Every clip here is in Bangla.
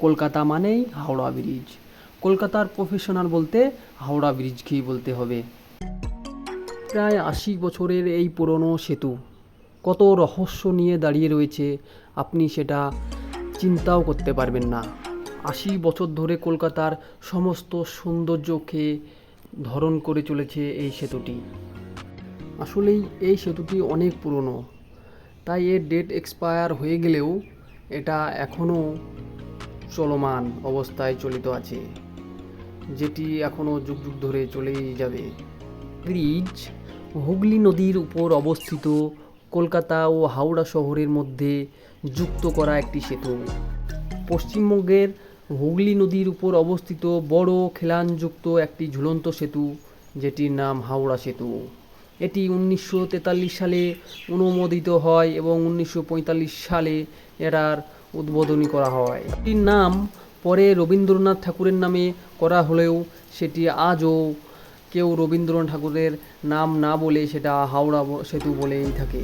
কলকাতা মানেই হাওড়া ব্রিজ। কলকাতার প্রফেশনাল বলতে হাওড়া ব্রিজকেই বলতে হবে। প্রায় আশি বছরের এই পুরনো সেতু, কত রহস্য নিয়ে দাঁড়িয়ে রয়েছে আপনি সেটা চিন্তাও করতে পারবেন না। আশি বছর ধরে কলকাতার সমস্ত সৌন্দর্যকে ধরন করে চলেছে এই সেতুটি। আসলেই এই সেতুটি অনেক পুরনো, তাই এর ডেট এক্সপায়ার হয়ে গেলেও এটা এখনও চলমান অবস্থায় চলিত আছে, যেটি এখনও যুগ যুগ ধরে চলেই যাবে। ব্রিজ হুগলি নদীর উপর অবস্থিত কলকাতা ও হাওড়া শহরের মধ্যে যুক্ত করা একটি সেতু। পশ্চিমবঙ্গের হুগলি নদীর উপর অবস্থিত বড় খিলানযুক্ত একটি ঝুলন্ত সেতু, যেটির নাম হাওড়া সেতু। এটি উনিশশো তেতাল্লিশ সালে অনুমোদিত হয় এবং উনিশশো পঁয়তাল্লিশ সালে এটার উদ্বোধনী করা হয়। এটির নাম পরে রবীন্দ্রনাথ ঠাকুরের নামে করা হলেও সেটি আজও কেউ রবীন্দ্রনাথ ঠাকুরের নাম না বলে সেটা হাওড়া সেতু বলেই থাকে।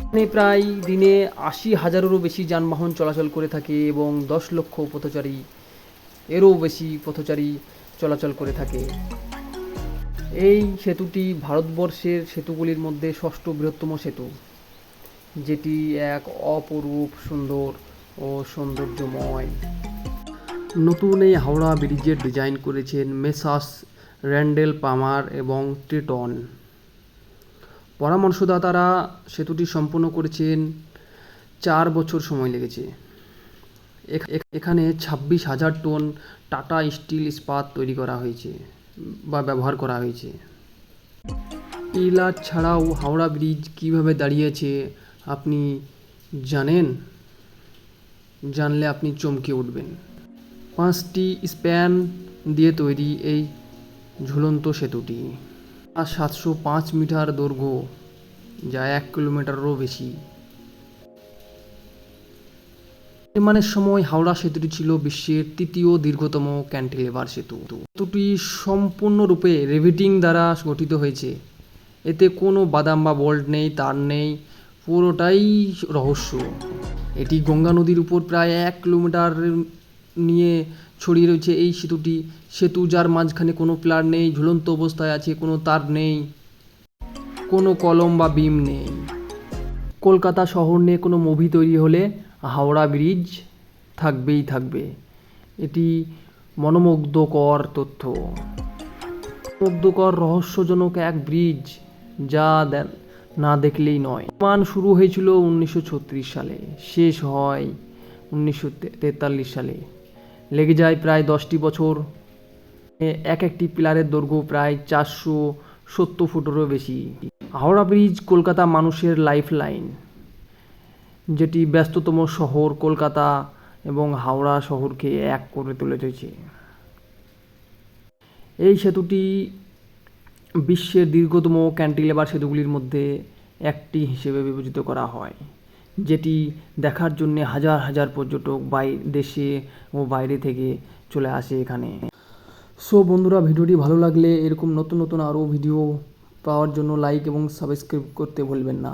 এখানে প্রায় দিনে আশি হাজারেরও বেশি যানবাহন চলাচল করে থাকে এবং দশ লক্ষ পথচারী এরও বেশি পথচারী চলাচল করে থাকে। এই সেতুটি ভারতবর্ষের সেতুগুলির মধ্যে ষষ্ঠ বৃহত্তম সেতু, যেটি এক অপরূপ সুন্দর ও সৌন্দর্যময়। নতুন এই হাওড়া ব্রিজের ডিজাইন করেছেন মেসাস, র্যান্ডেল পামার এবং ট্রিটন পরামর্শদাতারা সেতুটি সম্পূর্ণ করেছেন চার বছর সময় লেগেছে। এখ- এখ- এখানে ছাব্বিশ হাজার টন টাটা স্টিল ইস্পাত তৈরি করা হয়েছে বা ব্যবহার করা হয়েছে। পিলার ছাড়াও হাওড়া ব্রিজ কীভাবে দাঁড়িয়েছে আপনি জানেন? জানলে আপনি চমকে উঠবেন। পাঁচটি স্প্যান দিয়ে তৈরি এই ঝুলন্ত সেতুটি। আর সাতশো পাঁচ মিটার দৈর্ঘ্য, যা এক কিলোমিটারও বেশি। নির্মাণের সময় হাওড়া সেতুটি ছিল বিশ্বের তৃতীয় দীর্ঘতম ক্যান্টিলেভার সেতু। সেতুটি সম্পূর্ণরূপে রেভিটিং দ্বারা গঠিত হয়েছে। এতে কোনো বাদাম বা বল্ট নেই, তার নেই, পুরোটাই রহস্য। এটি গঙ্গা নদীর উপর প্রায় এক কিলোমিটার নিয়ে ছড়িয়ে রয়েছে এই সেতুটি। সেতু যার মাঝখানে কোনো প্লার নেই, ঝুলন্ত অবস্থায় আছে, কোনো তার নেই, কোনো কলম বা বিম নেই। কলকাতা শহর নিয়ে কোনো মুভি তৈরি হলে হাওড়া ব্রিজ থাকবেই থাকবে। এটি মনোমুগ্ধকর তথ্য। মুগ্ধকর রহস্যজনক এক ব্রিজ যা দে- না দেখলেই নয়। নির্মাণ শুরু হয়েছিল উনিশশো ছত্রিশ সালে, শেষ হয় উনিশশো তেতাল্লিশ সালে। লেগে যায় প্রায় দশটি বছর। এক একটি পিলারের দৈর্ঘ্য প্রায় চারশো সত্তর ফুটেরও বেশি। হাওড়া ব্রিজ কলকাতা মানুষের লাইফ লাইন যেটি ব্যস্ততম শহর কলকাতা এবং হাওড়া শহরকে এক করে তুলে তুলেছে এই সেতুটি বিশ্বের দীর্ঘতম ক্যান্টিলেভার সেতুগুলির মধ্যে একটি হিসেবে বিবেচিত করা হয়, যেটি দেখার জন্য হাজার হাজার পর্যটক বাই, দেশে ও বাইরে থেকে চলে আসে এখানে। সো বন্ধুরা, ভিডিওটি ভালো লাগলে এরকম নতুন নতুন আরও ভিডিও পাওয়ার জন্য লাইক এবং সাবস্ক্রাইব করতে ভুলবেন না।